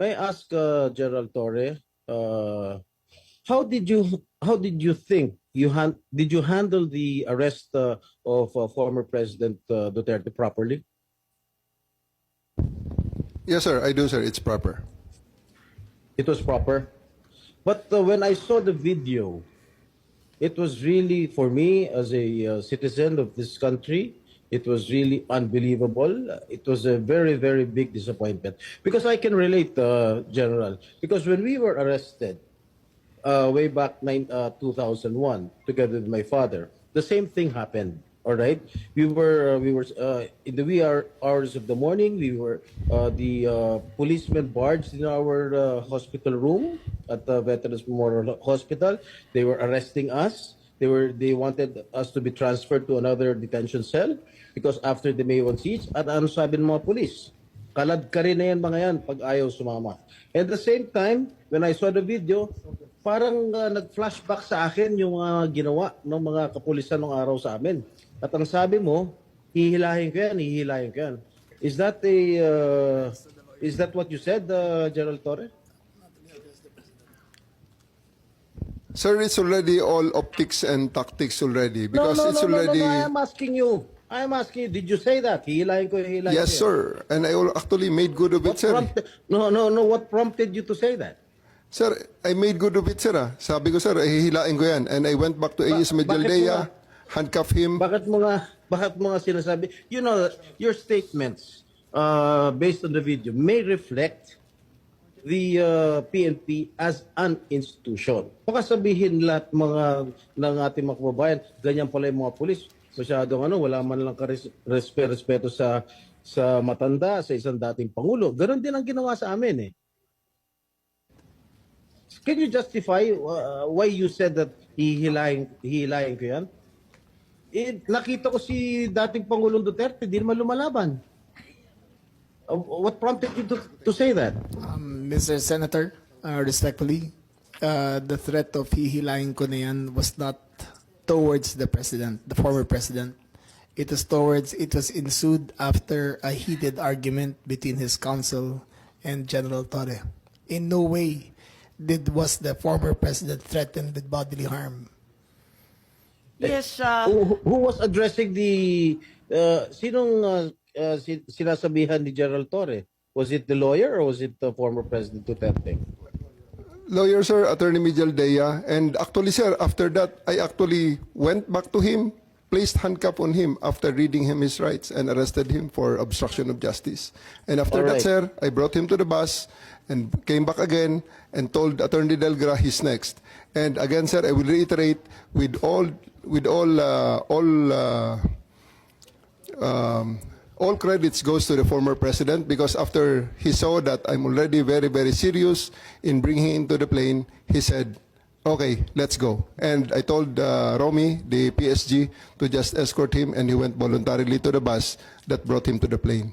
may I ask uh, General Torre, uh, how did you how did you think you han- did you handle the arrest uh, of uh, former President uh, Duterte properly? Yes, sir. I do, sir. It's proper. It was proper. But uh, when I saw the video, it was really, for me as a uh, citizen of this country, it was really unbelievable. It was a very, very big disappointment. Because I can relate, uh, General. Because when we were arrested, uh, way back nine, uh, 2001, together with my father, the same thing happened. All right, we were uh, we were uh, in the wee hours of the morning. We were uh, the uh, policemen barged in our uh, hospital room at the Veterans Memorial Hospital. They were arresting us. They were they wanted us to be transferred to another detention cell because after the May 1 siege, at ano sabi ng mga police? Kalad ka rin na yan mga yan pag ayaw sumama. At the same time, when I saw the video, parang uh, nag-flashback sa akin yung mga ginawa ng mga kapulisan ng araw sa amin. At ang sabi mo, hihilahin ko yan, hihilahin ko yan. Is that a, uh, is that what you said, uh, General Torre? Sir, it's already all optics and tactics already because no, no, it's no, no, already. no, no, I am asking you. I am asking you, did you say that? Hihilahin ko, hihilahin Yes, ko sir. And I al- actually made good of it, What sir. prompted, no, no, no, what prompted you to say that? Sir, I made good of it, sir. ah. Sabi ko, sir, hihilain ko yan. And I went back to AS bakit Medialdea, mo handcuff him. Bakit mga bakit mga sinasabi? You know, your statements uh, based on the video may reflect the uh, PNP as an institution. Baka sabihin lahat mga ng ating mga kababayan, ganyan pala yung mga pulis. Masyadong ano, wala man lang respeto sa sa matanda, sa isang dating pangulo. Ganon din ang ginawa sa amin eh. Can you justify uh, why you said that hihilahin, hihilahin ko yan? Eh, nakita ko si dating Pangulong Duterte, di naman lumalaban. Uh, what prompted you to, to say that? Um, Mr. Senator, uh, respectfully, uh, the threat of hihilahin ko na yan was not towards the president, the former president. It was towards, it was ensued after a heated argument between his counsel and General Torre. In no way did was the former president threatened with bodily harm. Yes, uh, Who, who was addressing the... Uh, sinong uh, uh, si- sinasabihan ni General Torre? Was it the lawyer or was it the former President Duterte? Lawyer, sir, Attorney Medialdea. And actually, sir, after that, I actually went back to him, placed handcuff on him after reading him his rights and arrested him for obstruction of justice. And after All right. that, sir, I brought him to the bus and came back again and told Attorney Delgra he's next. And again, sir, I will reiterate with all with all uh, all uh, um, all credits goes to the former president because after he saw that I'm already very, very serious in bringing him to the plane, he said, okay, let's go. And I told uh, Romy, the PSG, to just escort him and he went voluntarily to the bus that brought him to the plane.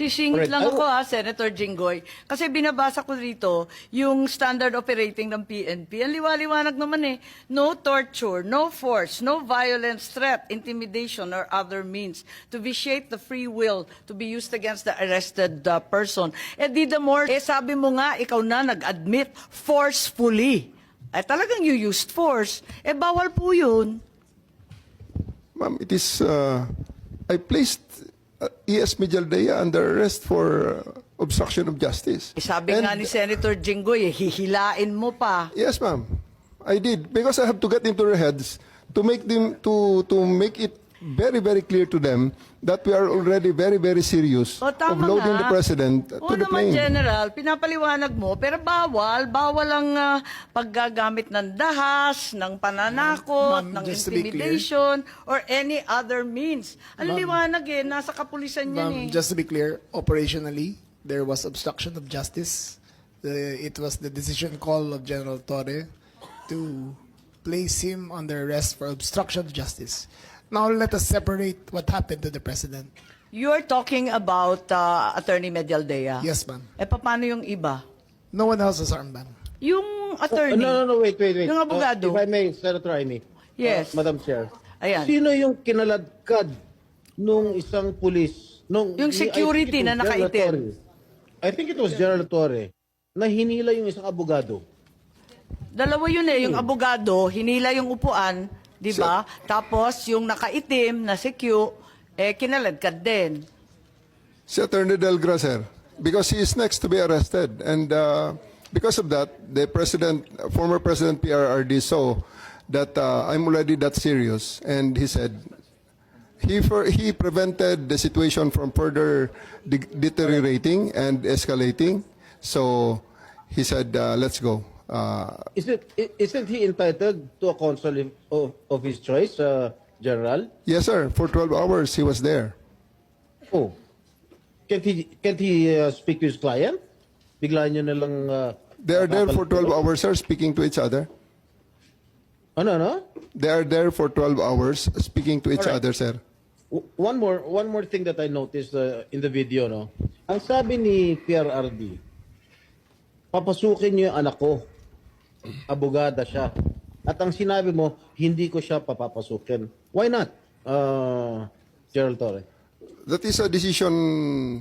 Sisingit lang ako ha, Senator Jinggoy. Kasi binabasa ko dito yung standard operating ng PNP. Ang liwaliwanag naman eh, no torture, no force, no violence, threat, intimidation, or other means to vitiate the free will to be used against the arrested uh, person. Eh di the more, eh sabi mo nga, ikaw na nag-admit forcefully. Eh talagang you used force. Eh bawal po yun. Ma'am, it is, uh, I placed uh, E.S. Medialdea under arrest for uh, obstruction of justice. Eh, sabi And- nga ni Senator Jinggoy, eh, hihilain mo pa. Yes, ma'am. I did because I have to get into their heads to make them to to make it very very clear to them that we are already very very serious O of tama loading nga. the president Oo to the naman, plane. General, pinapaliwanag mo, pero bawal, bawal ang ah, paggagamit ng dahas, ng pananakot, Ma'am, ng just to be clear. intimidation, or any other means. Ang liwanag eh, nasa kapulisan yan eh. Ma'am, just to be clear, operationally, there was obstruction of justice. The, it was the decision call of General Torre to place him under arrest for obstruction of justice. Now let us separate what happened to the president. You're talking about ah, Attorney Medialdea. Yes, ma'am. Eh, paano yung iba? No one else was armed, ma'am. Yung Oh, attorney. no, no, no, wait, wait, wait. Yung abogado. Uh, if I may, Senator Amy. Yes. Uh, Madam Chair. Ayan. Sino yung kinaladkad nung isang pulis? Nung, Yung security na nakaitim. Torre. I think it was General Torre. na hinila yung isang abogado. Dalawa yun eh, yung abogado, hinila yung upuan, di ba? Tapos yung nakaitim na si Q, eh kinaladkad din. Si Attorney Delgra, sir, because he is next to be arrested. And uh, because of that, the president, former President PRRD saw that uh, I'm already that serious. And he said, he, for, he prevented the situation from further de- deteriorating and escalating. So he said, uh, let's go. Uh, Is it, i- isn't he entitled to a counsel of, of, his choice, uh, General? yes, sir. For 12 hours, he was there. Oh. Can't he, can't he uh, speak to his client? Bigla niyo na lang... Uh, They are there for 12 papalit- hours, sir, speaking to each other. Ano, ano? They are there for 12 hours speaking to each Alright. other, sir. W- One more one more thing that I noticed uh, in the video no. Ang sabi ni PRRD, papasukin niyo yung anak ko. Abogada siya. At ang sinabi mo, hindi ko siya papapasukin. Why not? Uh, Gerald Torre. That is a decision.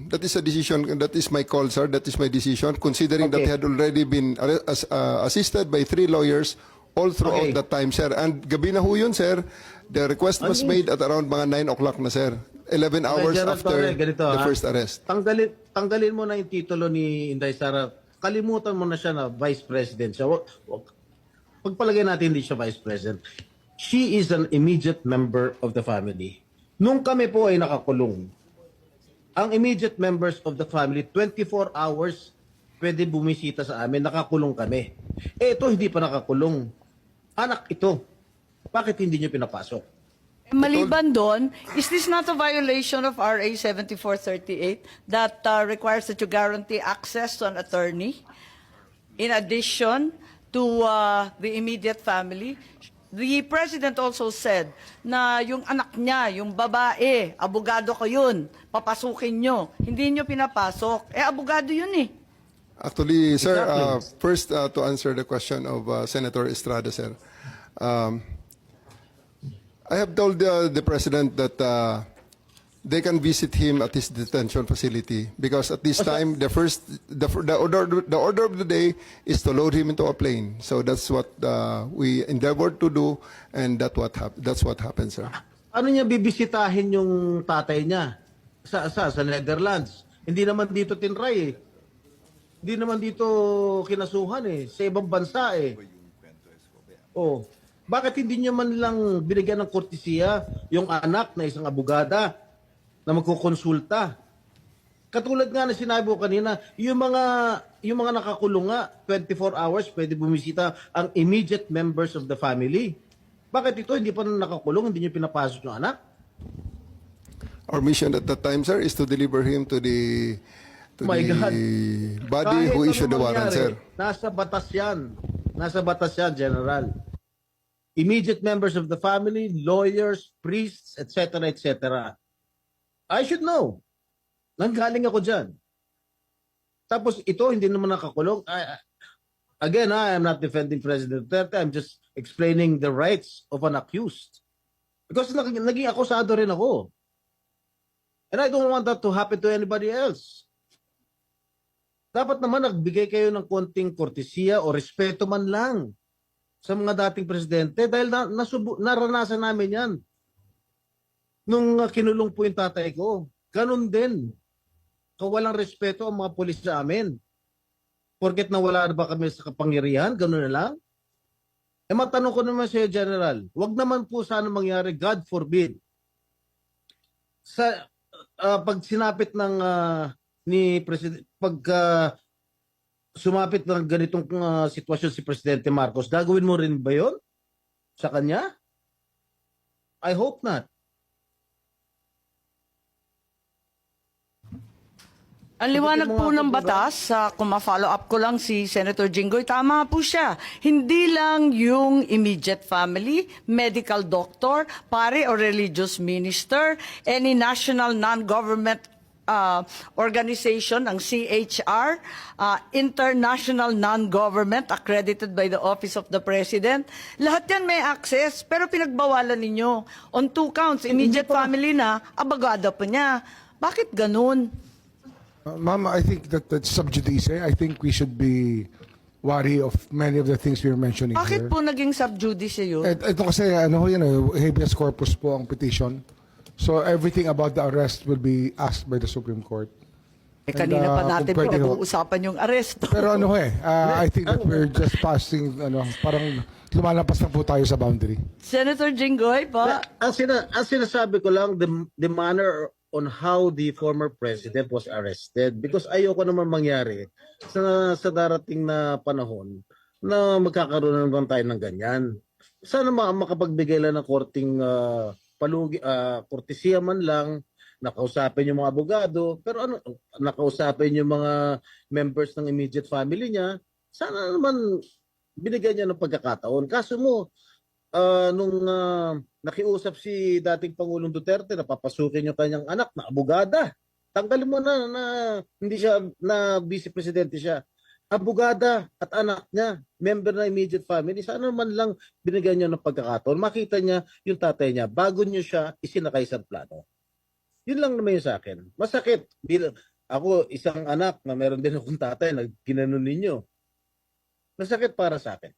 That is a decision. That is my call, sir. That is my decision. Considering that Okay. he had already been as, uh, assisted by three lawyers all throughout Okay. that time, sir. And gabi na ho yun, sir. The request was made at around mga 9 o'clock na, sir. 11 hours Okay, Gerald after Torre, ganito, the ha? first arrest. Tanggalin, tanggalin mo na yung titulo ni Inday Sara. Kalimutan mo na siya na Vice President siya. Pagpalagay natin hindi siya Vice President. She is an immediate member of the family. Nung kami po ay nakakulong, ang immediate members of the family, 24 hours pwede bumisita sa amin, nakakulong kami. Eh ito, hindi pa nakakulong. Anak ito. Bakit hindi niyo pinapasok? Maliban doon, is this not a violation of RA 7438 that uh, requires that you guarantee access to an attorney in addition to uh, the immediate family? The president also said na yung anak niya, yung babae, abogado ko yun, papasukin nyo. Hindi nyo pinapasok. Eh, abogado yun eh. Actually, sir, Exactly. uh, first uh, to answer the question of uh, Senator Estrada, sir. Um, I have told uh, the president that uh, they can visit him at his detention facility because at this time the first the, the order the order of the day is to load him into a plane. So that's what uh, we endeavored to do, and that what hap- that's what happened, sir. Ano niya bibisitahin yung tatay niya? Sa, sa, sa Netherlands. Hindi naman dito tinray eh. Hindi naman dito kinasuhan eh. Sa ibang bansa eh. Oh. Bakit hindi niyo man lang binigyan ng kortesiya yung anak na isang abogada na magkukonsulta? Katulad nga na sinabi ko kanina, yung mga yung mga nakakulong nga 24 hours pwede bumisita ang immediate members of the family. Bakit ito hindi pa nakakulong, hindi niyo pinapasok yung anak? Our mission at that time, sir, is to deliver him to the to My the God. body Kahit who issued the warrant, sir. Nasa batas yan. Nasa batas yan, General. Immediate members of the family, lawyers, priests, etc., etc. I should know. Nanggaling ako dyan. Tapos ito, hindi naman nakakulong. I, again, I am not defending President Duterte. I'm just explaining the rights of an accused. Because naging, naging akusado rin ako. And I don't want that to happen to anybody else dapat naman nagbigay kayo ng konting kortesiya o respeto man lang sa mga dating presidente dahil na, nasubu, naranasan namin yan. Nung uh, kinulong po yung tatay ko, ganun din. Kawalang respeto ang mga pulis sa amin. Porket nawala na ba kami sa kapangyarihan, ganun na lang. Eh matanong ko naman sa General, wag naman po sana mangyari, God forbid. Sa uh, pag sinapit ng uh, ni president pag uh, sumapit ng ganitong uh, sitwasyon si Presidente Marcos, gagawin mo rin ba 'yon sa kanya? I hope not. Ang liwanag po ng batas, sa kung ma-follow up ko lang si Senator Jinggoy, tama po siya. Hindi lang yung immediate family, medical doctor, pare or religious minister, any national non-government uh, organization, ang CHR, uh, international non-government accredited by the Office of the President. Lahat yan may access, pero pinagbawalan ninyo. On two counts, immediate family na, abagada pa niya. Bakit ganun? Uh, Ma'am, I think that that's sub judice. I think we should be wary of many of the things we were mentioning Bakit here. po naging sub judice yun? Et, ito kasi, ano ho yan, eh, habeas corpus po ang petition. So everything about the arrest will be asked by the Supreme Court. Eh, kanina pa And, uh, natin kung pwede ho. pinag-uusapan yung aresto. Pero ano ho eh, uh, I think that we're just passing, ano, parang lumalampas na po tayo sa boundary. Senator Jinggoy, pa? ang, sina, ang sinasabi ko lang, the, the manner on how the former president was arrested because ayoko naman mangyari sa, sa darating na panahon na magkakaroon naman tayo ng ganyan. Sana ma- makapagbigay lang ng korting ah, palugi, ah, kortesiya man lang, nakausapin yung mga abogado, pero ano, nakausapin yung mga members ng immediate family niya, sana naman binigyan niya ng pagkakataon. Kaso mo, ah, nung ah, nakiusap si dating Pangulong Duterte na papasukin yung kanyang anak na abogada. Tanggalin mo na na hindi siya na vice presidente siya. Abogada at anak niya, member na immediate family, sana man lang binigyan niya ng pagkakataon. Makita niya yung tatay niya bago niyo siya isinakay sa plano. Yun lang naman yung sa akin. Masakit. Bilang, ako, isang anak na meron din akong tatay na ginanon ninyo. Masakit para sa akin.